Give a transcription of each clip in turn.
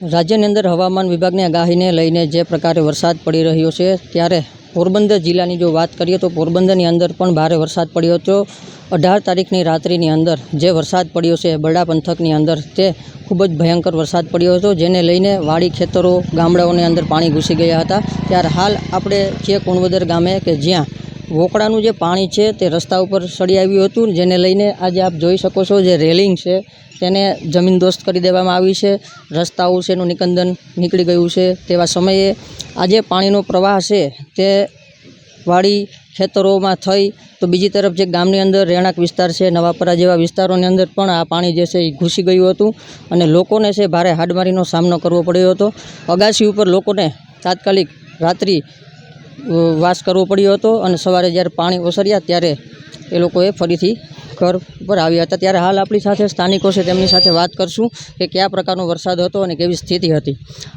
રાજ્યની અંદર હવામાન વિભાગની આગાહીને લઈને જે પ્રકારે વરસાદ પડી રહ્યો છે, ત્યારે પોરબંદર જિલ્લાની જો વાત કરીએ તો પોરબંદરની અંદર પણ ભારે વરસાદ પડ્યો હતો. અઢાર તારીખની રાત્રિની અંદર જે વરસાદ પડ્યો છે, બરડા પંથકની અંદર તે ખૂબ જ ભયંકર વરસાદ પડ્યો હતો, જેને લઈને વાડી ખેતરો, ગામડાઓની અંદર પાણી ઘૂસી ગયા હતા. ત્યારે હાલ આપણે છીએ કુણવદર ગામે કે જ્યાં વોકડાનું જે પાણી છે તે રસ્તા ઉપર સડી આવ્યું હતું, જેને લઈને આજે આપ જોઈ શકો છો જે રેલિંગ છે તેને જમીનદોસ્ત કરી દેવામાં આવી છે. રસ્તાઓ છે એનું નિકંદન નીકળી ગયું છે. તેવા સમયે આજે પાણીનો પ્રવાહ છે તે વાડી ખેતરોમાં થઈ, તો બીજી તરફ જે ગામની અંદર રહેણાંક વિસ્તાર છે, નવાપરા જેવા વિસ્તારોની અંદર પણ આ પાણી જે છે એ ઘૂસી ગયું હતું અને લોકોને છે ભારે હાડમારીનો સામનો કરવો પડ્યો હતો. અગાસી ઉપર લોકોને તાત્કાલિક રાત્રિ વાસ કરવો પડ્યો હતો અને સવારે જ્યારે પાણી ઓસર્યા ત્યારે એ લોકોએ ફરીથી ઘર ઉપર આવ્યા હતા. ત્યારે હાલ આપણી સાથે સ્થાનિકો છે, તેમની સાથે વાત કરશું કે કયા પ્રકારનો વરસાદ હતો અને કેવી સ્થિતિ હતી.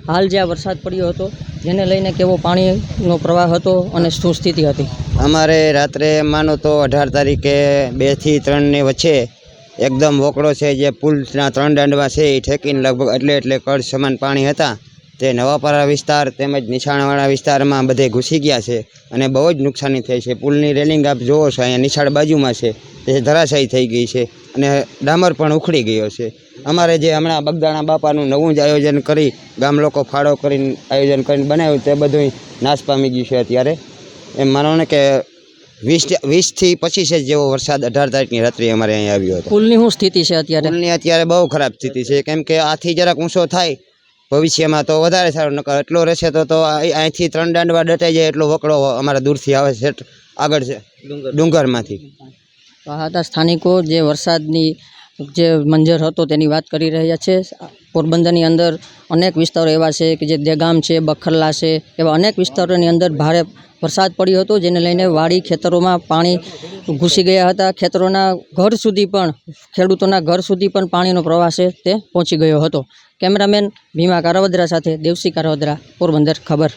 હાલ જે આ વરસાદ પડ્યો હતો, જેને લઈને કેવો પાણીનો પ્રવાહ હતો અને શું સ્થિતિ હતી. અમારે રાત્રે માનો તો અઢાર તારીખે બેથી ત્રણની વચ્ચે એકદમ વોકડો છે, જે પુલના ત્રણ દાંડવા છે, એ ઠેકીને લગભગ એટલે એટલે કળ સમાન પાણી હતા. તે નવાપરા વિસ્તાર તેમજ નિશાણવાળા વિસ્તારમાં બધે ઘૂસી ગયા છે અને બહુ જ નુકસાની થઈ છે. પુલની રેલિંગ આપ જુઓ છો અહીંયા નિશાળ બાજુમાં છે. તે ધરાશાયી થઈ ગઈ છે અને ડામર પણ ઉખડી ગયો છે. અમારે જે હમણાં બગદાણા બાપાનું નવું જ આયોજન કરી ગામ લોકો ફાળો કરીને આયોજન કરીને બનાવ્યું તે બધું નાશ પામી ગયું છે અત્યારે. એમ માનો ને કે વીસ વીસથી પચીસ જ જેવો વરસાદ અઢાર તારીખની રાત્રે અમારે અહીંયા આવ્યો હતો. પુલની શું સ્થિતિ છે અત્યારે? પુલની અત્યારે બહુ ખરાબ સ્થિતિ છે. કેમ કે આથી જરાક ઊંચો થાય ભવિષ્યમાં તો વધારે સારું નકર એટલો રહેશે તો તો અહીં- અહીંથી ત્રણ દાંડવા ડટાઈ જાય એટલો વકડો અમારા દૂરથી આવે છે આગળ છે ડુંગરમાંથી. હતા સ્થાનિકો જે વરસાદની જે મંજર હતો તેની વાત કરી રહ્યા છે. પોરબંદરની અંદર અનેક વિસ્તારો એવા છે કે જે દેગામ છે, બખરલા છે, એવા અનેક વિસ્તારોની અંદર ભારે વરસાદ પડ્યો હતો, જેને લઈને વાડી ખેતરોમાં પાણી ઘૂસી ગયા હતા. ખેતરોના ઘર સુધી પણ, ખેડૂતોના ઘર સુધી પણ પાણીનો પ્રવાહ છે તે પહોંચી ગયો હતો. કેમેરામેન ભીમા કારાવદ્રા સાથે દેવસી કારાવદ્રા, પોરબંદર, ખબર.